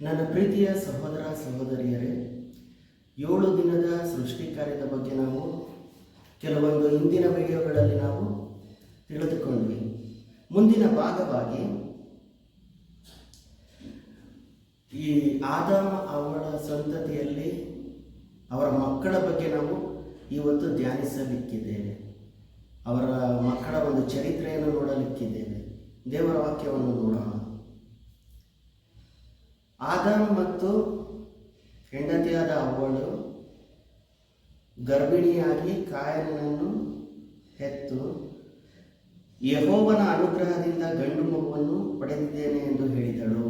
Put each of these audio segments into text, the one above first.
ನನ್ನ ಪ್ರೀತಿಯ ಸಹೋದರ ಸಹೋದರಿಯರೇ, ಏಳು ದಿನದ ಸೃಷ್ಟಿ ಕಾರ್ಯದ ಬಗ್ಗೆ ನಾವು ಕೆಲವೊಂದು ಹಿಂದಿನ ವಿಡಿಯೋಗಳಲ್ಲಿ ನಾವು ತಿಳಿದುಕೊಂಡ್ವಿ. ಮುಂದಿನ ಭಾಗವಾಗಿ ಈ ಆದಾಮ ಅವಳ ಸಂತತಿಯಲ್ಲಿ ಅವರ ಮಕ್ಕಳ ಬಗ್ಗೆ ನಾವು ಇವತ್ತು ಧ್ಯಾನಿಸಲಿಕ್ಕಿದ್ದೇವೆ. ಅವರ ಮಕ್ಕಳ ಒಂದು ಚರಿತ್ರೆಯನ್ನು ನೋಡಲಿಕ್ಕಿದ್ದೇವೆ. ದೇವರ ವಾಕ್ಯವನ್ನು ನೋಡೋಣ. ಆದಾಮ್ ಮತ್ತು ಹೆಂಡತಿಯಾದ ಅವಳು ಗರ್ಭಿಣಿಯಾಗಿ ಕಾಯನನ್ನು ಹೆತ್ತು ಯಹೋವನ ಅನುಗ್ರಹದಿಂದ ಗಂಡು ಮಗುವನ್ನು ಪಡೆದಿದ್ದೇನೆ ಎಂದು ಹೇಳಿದಳು.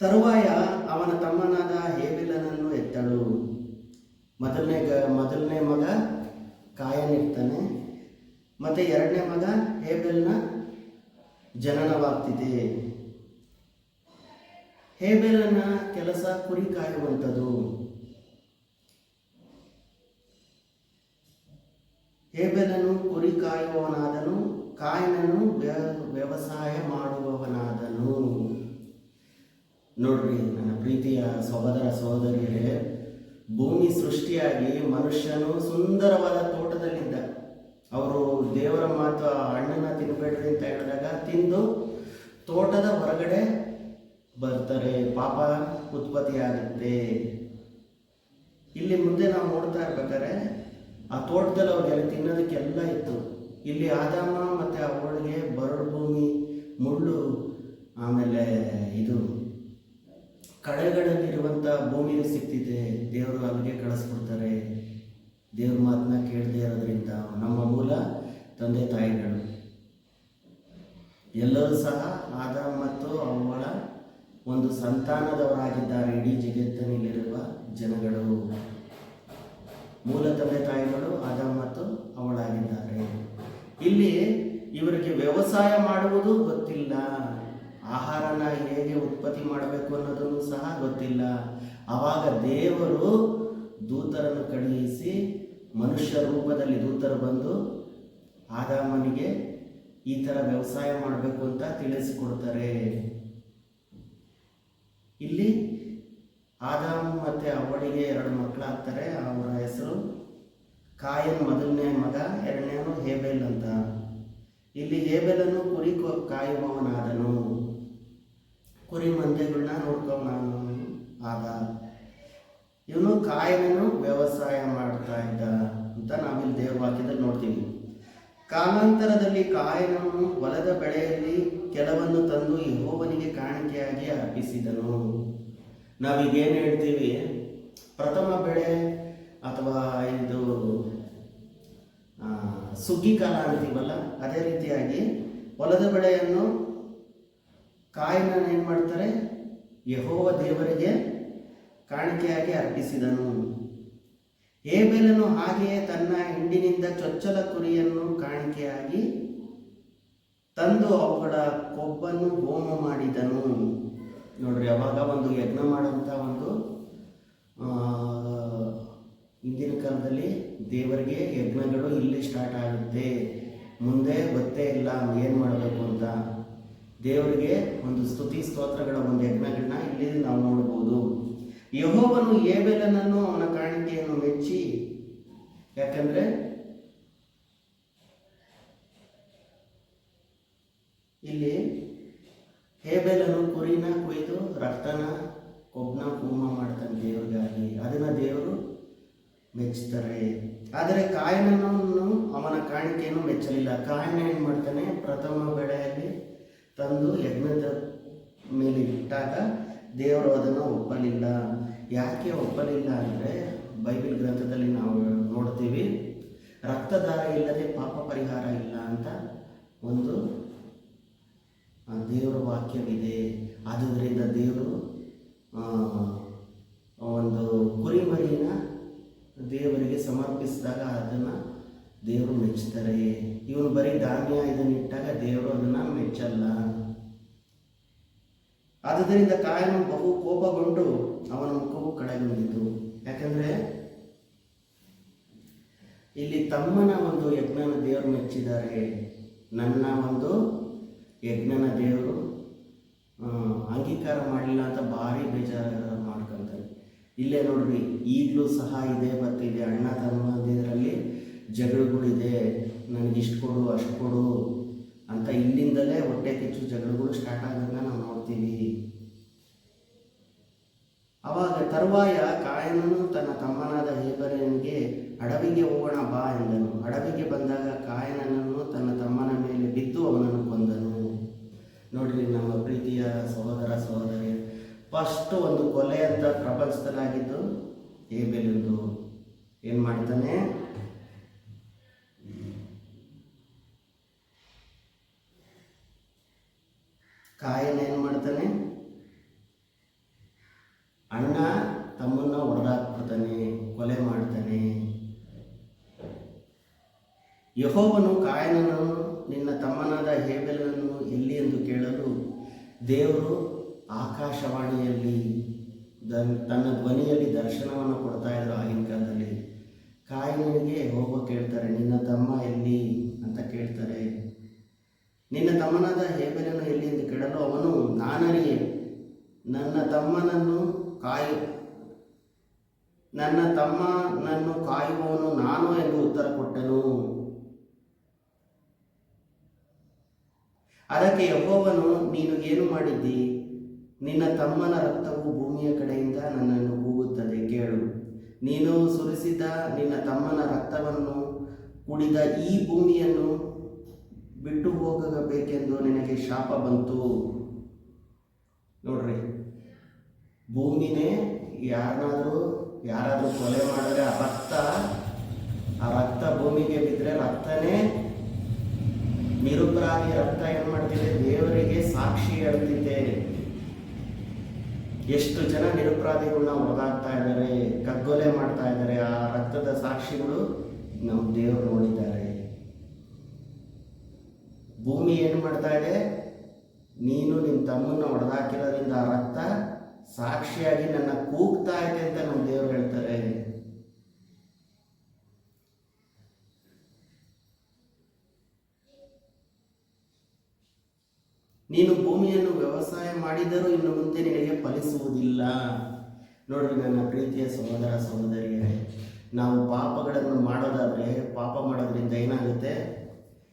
ತರುವಾಯ ಅವನ ತಮ್ಮನಾದ ಹೇಬಿಲನನ್ನು ಎತ್ತಳು ಮೊದಲನೇ ಗ, ಮೊದಲನೇ ಮಗ ಕಾಯನಿರ್ತಾನೆ, ಮತ್ತೆ ಎರಡನೇ ಮಗ ಹೇಬೆಲ್ನ ಜನನವಾಗ್ತಿದೆ. ಹೇಬೆಲನ ಕೆಲಸ ಕುರಿ ಕಾಯುವಂಥದ್ದು ಹೇಬೆಲನು ಕುರಿ ಕಾಯುವವನಾದನು, ಕಾಯನನು ವ್ಯ- ವ್ಯವಸಾಯ ಮಾಡುವವನಾದನು. ನೋಡ್ರಿ ನನ್ನ ಪ್ರೀತಿಯ ಸಹೋದರ ಸಹೋದರಿಯರೇ, ಭೂಮಿ ಸೃಷ್ಟಿಯಾಗಿ ಮನುಷ್ಯನು ಸುಂದರವಾದ ತೋಟದಲ್ಲಿದ್ದ ಅವರು ದೇವರ ಮಾತು ಹಣ್ಣನ್ನು ತಿನ್ನಬೇಡ್ರಿ ಅಂತ ಹೇಳಿದಾಗ ತಿಂದು ತೋಟದ ಹೊರಗಡೆ ಬರ್ತಾರೆ. ಪಾಪ ಉತ್ಪತ್ತಿ ಆಗುತ್ತೆ ಇಲ್ಲಿ ಮುಂದೆ ನಾವು ನೋಡ್ತಾ ಇರ್ಬೇಕಾದ್ರೆ ಆ ತೋಟದಲ್ಲಿ ಅವ್ರಿಗೆ ತಿನ್ನೋದಕ್ಕೆಲ್ಲ ಇತ್ತು. ಇಲ್ಲಿ ಆದಾಮ ಮತ್ತೆ ಅವಳಿಗೆ ಬರಡು ಭೂಮಿ ಮುಳ್ಳು, ಆಮೇಲೆ ಇದು ಕಳೆಗಳಲ್ಲಿರುವಂಥ ಭೂಮಿಯು ಸಿಗ್ತಿದೆ. ದೇವರು ಅಲ್ಲಿಗೆ ಕಳಿಸ್ಕೊಡ್ತಾರೆ. ದೇವ್ರ ಮಾತನ್ನ ಕೇಳದೆ ಇರೋದ್ರಿಂದ ನಮ್ಮ ಮೂಲ ತಂದೆ ತಾಯಿಗಳು. ಎಲ್ಲರೂ ಸಹ ಆದ ಮತ್ತು ಅವಳ ಒಂದು ಸಂತಾನದವರಾಗಿದ್ದಾರೆ. ಇಡೀ ಜಗತ್ತಿನಲ್ಲಿರುವ ಜನಗಳು. ಮೂಲ ತಂದೆ ತಾಯಿಗಳು ಆದ ಮತ್ತು ಅವಳಾಗಿದ್ದಾರೆ. ಇಲ್ಲಿ ಇವರಿಗೆ ವ್ಯವಸಾಯ ಮಾಡುವುದು ಗೊತ್ತಿಲ್ಲ. ಆಹಾರನ ಹೇಗೆ ಉತ್ಪತ್ತಿ ಮಾಡಬೇಕು ಅನ್ನೋದನ್ನು ಸಹ ಗೊತ್ತಿಲ್ಲ. ಆವಾಗ ದೇವರು ದೂತರನ್ನು ಕಳುಹಿಸಿ ಮನುಷ್ಯ ರೂಪದಲ್ಲಿ ದೂತರು ಬಂದು ಆದಾಮನಿಗೆ ಈ ಥರ ವ್ಯವಸಾಯ ಮಾಡಬೇಕು ಅಂತ ತಿಳಿಸಿಕೊಡ್ತಾರೆ. ಇಲ್ಲಿ ಆದಾಮ್ ಮತ್ತು ಅವಳಿಗೆ ಎರಡು ಮಕ್ಕಳಾಗ್ತಾರೆ. ಅವರ ಹೆಸರು ಕಾಯನ್, ಮೊದಲನೇ ಮಗ, ಎರಡನೇನು ಹೇಬೆಲ್ ಅಂತ. ಇಲ್ಲಿ ಹೇಬೆಲನ್ನು ಕುರಿ ಕಾಯುವವನಾದನು. ಕುರಿ ಮಂದೆಗಳನ್ನ ನೋಡ್ಕೊಂಬನು ಆದ. ಇವನು ಕಾಯನನು ವ್ಯವಸಾಯ ಮಾಡ್ತಾ ಇದ್ದ ಅಂತ ನಾವಿಲ್ಲಿ ದೇವ್ರ ವಾಕ್ಯದಲ್ಲಿ ನೋಡ್ತೀವಿ. ಕಾಲಾಂತರದಲ್ಲಿ ಕಾಯನನು ಹೊಲದ ಬೆಳೆಯಲ್ಲಿ ಕೆಲವನ್ನು ತಂದು ಯಹೋವನಿಗೆ ಕಾಣಿಕೆಯಾಗಿ ಅರ್ಪಿಸಿದನು. ನಾವೀಗೇನು ಹೇಳ್ತೀವಿ? ಪ್ರಥಮ ಬೆಳೆ ಅಥವಾ ಇದು ಸುಗ್ಗಿ ಕಾಲ ಅಂತೀವಲ್ಲ, ಅದೇ ರೀತಿಯಾಗಿ ಹೊಲದ ಬೆಳೆಯನ್ನು ಕಾಯಿನ ಏನು ಮಾಡ್ತಾರೆ? ಯಹೋವ ದೇವರಿಗೆ ಕಾಣಿಕೆಯಾಗಿ ಅರ್ಪಿಸಿದನು. ಏಬೆಲನು ಹಾಗೆಯೇ ತನ್ನ ಹಿಂಡಿನಿಂದ ಚೊಚ್ಚಲ ಕುರಿಯನ್ನು ಕಾಣಿಕೆಯಾಗಿ ತಂದು ಅವುಗಳ ಕೊಬ್ಬನ್ನು ಹೋಮ ಮಾಡಿದನು. ನೋಡ್ರಿ, ಅವಾಗ ಒಂದು ಯಜ್ಞ ಮಾಡುವಂಥ ಒಂದು ಹಿಂದಿನ ಕಾಲದಲ್ಲಿ ದೇವರಿಗೆ ಯಜ್ಞಗಳು ಇಲ್ಲಿ ಸ್ಟಾರ್ಟ್ ಆಗುತ್ತೆ. ಮುಂದೆ ಗೊತ್ತೇ ಇಲ್ಲ, ಏನು ಮಾಡಬೇಕು ಅಂತ. ದೇವರಿಗೆ ಒಂದು ಸ್ತುತಿ ಸ್ತೋತ್ರಗಳ ಒಂದು ಯಜ್ಞಗಳನ್ನ ಇಲ್ಲಿ ನಾವು ನೋಡ್ಬೋದು. ಯಹೋವನು ಏಬೆಲನನ್ನು ಅವನ ಕಾಣಿಕೆಯನ್ನು ಮೆಚ್ಚಿ, ಯಾಕಂದ್ರೆ ಇಲ್ಲಿ ಹೇಬೆಲನು ಕುರಿನ ಕುಯ್ದು ರಕ್ತನ ಕೊಬ್ಬನ ಹೋಮ ಮಾಡ್ತಾನೆ ದೇವರಿಗಾಗಿ. ಅದನ್ನ ದೇವರು ಮೆಚ್ಚುತ್ತಾರೆ ಆದರೆ ಕಾಯನನ್ನು ಅವನ ಕಾಣಿಕೆಯನ್ನು ಮೆಚ್ಚಲಿಲ್ಲ. ಕಾಯನ ಏನು ಮಾಡ್ತಾನೆ? ಪ್ರಥಮ ಬೆಳೆಯಲ್ಲಿ ತಂದು ಯಜ್ಞದ ಮೇಲೆ ಇಟ್ಟಾಗ ದೇವರು ಅದನ್ನು ಒಪ್ಪಲಿಲ್ಲ. ಯಾಕೆ ಒಪ್ಪಲಿಲ್ಲ ಅಂದರೆ ಬೈಬಲ್ ಗ್ರಂಥದಲ್ಲಿ ನಾವು ನೋಡ್ತೀವಿ ರಕ್ತದಾರ ಇಲ್ಲದೆ ಪಾಪ ಪರಿಹಾರ ಇಲ್ಲ ಅಂತ ಒಂದು ದೇವರ ವಾಕ್ಯವಿದೆ. ಆದುದರಿಂದ ದೇವರು ಒಂದು ಕುರಿಮರಿನ ದೇವರಿಗೆ ಸಮರ್ಪಿಸಿದಾಗ ಅದನ್ನು ದೇವರು ಮೆಚ್ಚುತ್ತಾರೆ ಇವನು ಬರೀ ಧಾನ್ಯ ಇದನ್ನಿಟ್ಟಾಗ ದೇವರು ಅದನ್ನು ಮೆಚ್ಚಲ್ಲ. ಆದುದರಿಂದ ಕಾಯನು ಬಹು ಕೋಪಗೊಂಡು ಕಳೆಗೊಂಡಿತು ಯಾಕಂದ್ರೆ ಇಲ್ಲಿ ತಮ್ಮನ ಒಂದು ಯಜ್ಞನ ದೇವರು ಮೆಚ್ಚಿದ್ದಾರೆ. ನನ್ನ ಒಂದು ಯಜ್ಞನ ದೇವರು ಅಂಗೀಕಾರ ಮಾಡಲಿಲ್ಲ ಅಂತ ಭಾರಿ ಬೇಜಾರು ಮಾಡ್ಕೊಂತಾರೆ. ಇಲ್ಲೇ ನೋಡ್ರಿ, ಈಗಲೂ ಸಹ ಇದೆ ಬರ್ತಿದೆ ಅಣ್ಣ ತಮ್ಮಂದಿರಲ್ಲಿ ಜಗಳಗಳಿದೆ ನನಗೆ ಇಷ್ಟು ಕೊಡು, ಅಷ್ಟು ಕೊಡು ಅಂತ ಇಲ್ಲಿಂದಲೇ ಹೊಟ್ಟೆ ಕಿಚ್ಚು ಜಗಳಗಳು ಸ್ಟಾರ್ಟ್ ಆಗೋದನ್ನ ನಾವು ನೋಡ್ತೀವಿ. ತರುವಾಯ ಕಾಯನನು ತನ್ನ ತಮ್ಮನಾದ ಹೇಬರನಿಗೆ, ಅಡವಿಗೆ ಹೋಗೋಣ ಬಾ ಎಂದನು. ಅಡವಿಗೆ ಬಂದಾಗ ಕಾಯನನನ್ನು ತನ್ನ ತಮ್ಮನ ಮೇಲೆ ಬಿದ್ದು ಅವನನ್ನು ಕೊಂದನು. ನೋಡ್ರಿ ನಮ್ಮ ಪ್ರೀತಿಯ ಸಹೋದರ ಸಹೋದರಿ, ಫಸ್ಟ್ ಒಂದು ಕೊಲೆ ಅಂತ ಪ್ರಪಂಚದಲ್ಲಾಗಿದ್ದು ಹೇಬೆಲಿಂದು ಏನು ಮಾಡ್ತಾನೆ? ಕಾಯನ ಏನು ಮಾಡ್ತಾನೆ? ಅಣ್ಣ ತಮ್ಮನ್ನ ಹೊಡೆದಾಕ್ಬಿಡ್ತಾನೆ ಕೊಲೆ ಮಾಡ್ತಾನೆ ಯಹೋವನು ಕಾಯನನು, ನಿನ್ನ ತಮ್ಮನಾದ ಹೇಬೆಲನನ್ನು ಎಲ್ಲಿ ಎಂದು ಕೇಳಲು ದೇವರು ಆಕಾಶವಾಣಿಯಲ್ಲಿ ತನ್ನ ಧ್ವನಿಯಲ್ಲಿ ದರ್ಶನವನ್ನು ಕೊಡ್ತಾ ಇದ್ರು ಆಗಿನ ಕಾಲದಲ್ಲಿ. ಕಾಯನಿಗೆ ಹೋಗೋ ಕೇಳ್ತಾರೆ, ನಿನ್ನ ತಮ್ಮ ಎಲ್ಲಿ ಅಂತ ಕೇಳ್ತಾರೆ. ನಿನ್ನ ತಮ್ಮನಾದ ಹೇಬೆಲನು ಎಲ್ಲಿ ಎಂದು ಕೇಳಲು ಅವನು ನಾನನಿಗೆ ನನ್ನ ತಮ್ಮನನ್ನು ಕಾಯು, ನನ್ನ ತಮ್ಮನನ್ನು ಕಾಯುವವನು ನಾನು ಎಂದು ಉತ್ತರ ಕೊಟ್ಟನು. ಅದಕ್ಕೆ ಯಹೋವನು, ನೀನು ಏನು ಮಾಡಿದ್ದಿ? ನಿನ್ನ ತಮ್ಮನ ರಕ್ತವು ಭೂಮಿಯ ಕಡೆಯಿಂದ ನನ್ನನ್ನು ಕೂಗುತ್ತದೆ, ಕೇಳು. ನೀನು ಸುರಿಸಿದ ನಿನ್ನ ತಮ್ಮನ ರಕ್ತವನ್ನು ಕುಡಿದ ಈ ಭೂಮಿಯನ್ನು ಬಿಟ್ಟು ಹೋಗಬೇಕೆಂದು ನಿನಗೆ ಶಾಪ ಬಂತು. ನೋಡ್ರಿ, ಭೂಮಿನೇ ಯಾರನ್ನಾದರೂ, ಯಾರಾದರೂ ಕೊಲೆ ಮಾಡಿದ್ರೆ ಆ ರಕ್ತ ಆ ರಕ್ತ ಭೂಮಿಗೆ ಬಿದ್ದರೆ ರಕ್ತನೇ ನಿರುಪರಾಧಿ ರಕ್ತ ಏನು ಎಷ್ಟು ಜನ ನಿರಪರಾಧಿಗಳನ್ನ ಒಳಗಾಗ್ತಾ ಇದ್ದಾರೆ, ಕಗ್ಗೊಲೆ ಮಾಡ್ತಾ ಇದ್ದಾರೆ, ಆ ರಕ್ತದ ಸಾಕ್ಷಿಗಳು ನಮ್ಮ ದೇವರು ನೋಡಿದ್ದಾರೆ. ಭೂಮಿ ಏನು ಮಾಡ್ತಾ ಇದೆ? ನೀನು ನಿನ್ನ ತಮ್ಮನ್ನ ಹೊಡೆದಾಕಿರೋದ್ರಿಂದ ಆ ರಕ್ತ ಸಾಕ್ಷಿಯಾಗಿ ನನ್ನ ಕೂಗ್ತಾ ಇದೆ ಅಂತ ನಮ್ಮ ದೇವರು ಹೇಳ್ತಾರೆ. ನೀನು ಭೂಮಿಯನ್ನು ವ್ಯವಸಾಯ ಮಾಡಿದರೂ ಇನ್ನು ಮುಂದೆ ನಿನಗೆ ಫಲಿಸುವುದಿಲ್ಲ. ನೋಡ್ರಿ ನನ್ನ ಪ್ರೀತಿಯ ಸಹೋದರ ಸಹೋದರಿಯರೇ, ನಾವು ಪಾಪಗಳನ್ನು ಮಾಡೋದಾದ್ರೆ ಪಾಪ ಮಾಡೋದ್ರಿಂದ ಏನಾಗುತ್ತೆ?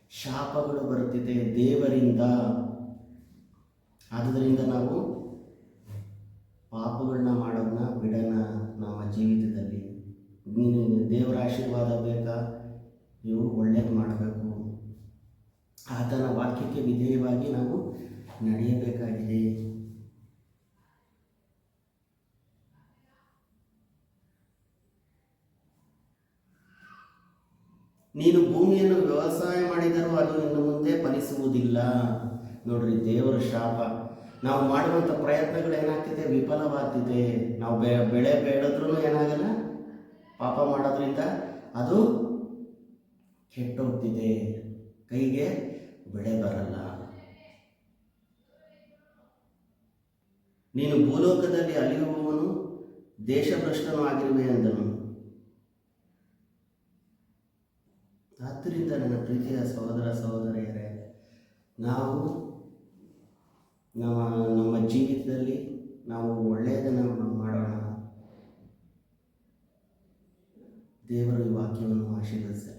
ಶಾಪಗಳು ಬರುತ್ತಿದೆ ದೇವರಿಂದ. ಆದುದರಿಂದ ನಾವು ಪಾಪಗಳನ್ನ ಮಾಡೋದನ್ನ ಬಿಡೋಣ ನಮ್ಮ ಜೀವಿತದಲ್ಲಿ. ದೇವರ ಆಶೀರ್ವಾದ ಬೇಕಾ? ನೀವು ಒಳ್ಳೇದು ಮಾಡಬೇಕು. ಆತನ ವಾಕ್ಯಕ್ಕೆ ವಿಧೇಯವಾಗಿ ನಾವು ನಡೆಯಬೇಕಾಗಿದೆ. ನೀನು ಭೂಮಿಯನ್ನು ವ್ಯವಸಾಯ ಮಾಡಿದರೂ ಅದು ಇನ್ನು ಮುಂದೆ ಫಲಿಸುವುದಿಲ್ಲ. ನೋಡ್ರಿ, ದೇವರ ಶಾಪ. ನಾವು ಮಾಡುವಂಥ ಪ್ರಯತ್ನಗಳು ಏನಾಗ್ತಿದೆ? ವಿಫಲವಾಗ್ತಿದೆ. ನಾವು ಬೆ, ಬೆಳೆ ಬೇಡದ್ರೂ ಏನಾಗಲ್ಲ? ಪಾಪ ಮಾಡೋದ್ರಿಂದ ಅದು ಕೆಟ್ಟೋಗ್ತಿದೆ. ಕೈಗೆ ಬೆಳೆ ಬರಲ್ಲ. ನೀನು ಭೂಲೋಕದಲ್ಲಿ ಅಲಿಯುವವನು ದೇಶಭ್ರಷ್ಟನೂ ಆಗಿರುವೆ ಎಂದನು ಆದ್ದರಿಂದ ನನ್ನ ಪ್ರೀತಿಯ ಸಹೋದರ ಸಹೋದರಿಯರೇ, ನಾವು ನಮ್ಮ ನಮ್ಮ ಜೀವಿತದಲ್ಲಿ ನಾವು ಒಳ್ಳೆಯದನ್ನು ಮಾಡೋಣ. ದೇವರು ವಾಕ್ಯವನ್ನು ಆಶೀರ್ವದಿಸಲಿ.